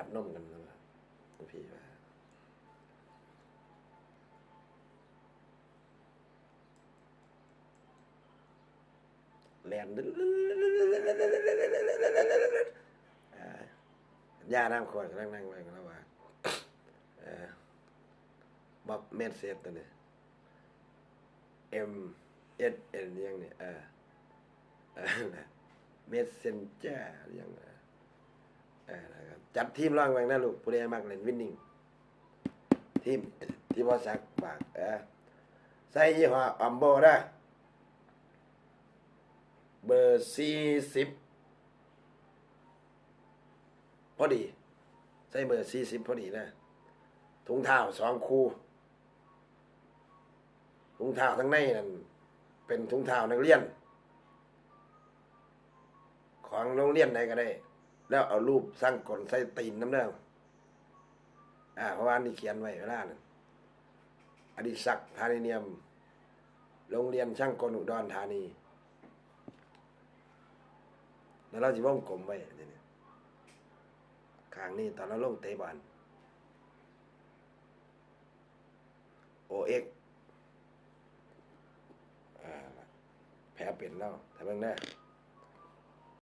จับนมกันแล้วว่าพี่ว่าแลนย่าน้ำขวดกำลังนั่งไว้กันแล้วว่าบ๊อบเมดเซตตัวนี้ M S N ยังเนี่ยเออเมสเซนเจอร์ยังเออนะครับ จัดทีมร่างไว้นะลูกผู้ใดมักเล่นวินนิ่งทีมที่พอสักบากเออใส่ยี่ห้ออัมโบนะเบอร์สี่สิบพอดี ใส่เบอร์สี่สิบพอดีนะถุงเท้าสองคู่ถุงเท้าทั้งในนั่นเป็นถุงเท้านักเรียน ของโรงเรียนใดก็ได้ แล้วเอารูปสร้างกลใส่ตีนน้ำเด้ออ่าเพราะว่านี่เขียนไว้เวลานั้นอดิศักดิ์ธานิเนียม โรงเรียนช่างกลอุดรธานี แล้วเราจะว่องกลมไว้นี่นี่ข้างนี้ตอนเราลงเตะบอลโอเอ็กแผลเป็นแล้วถ้าเบิ่งได้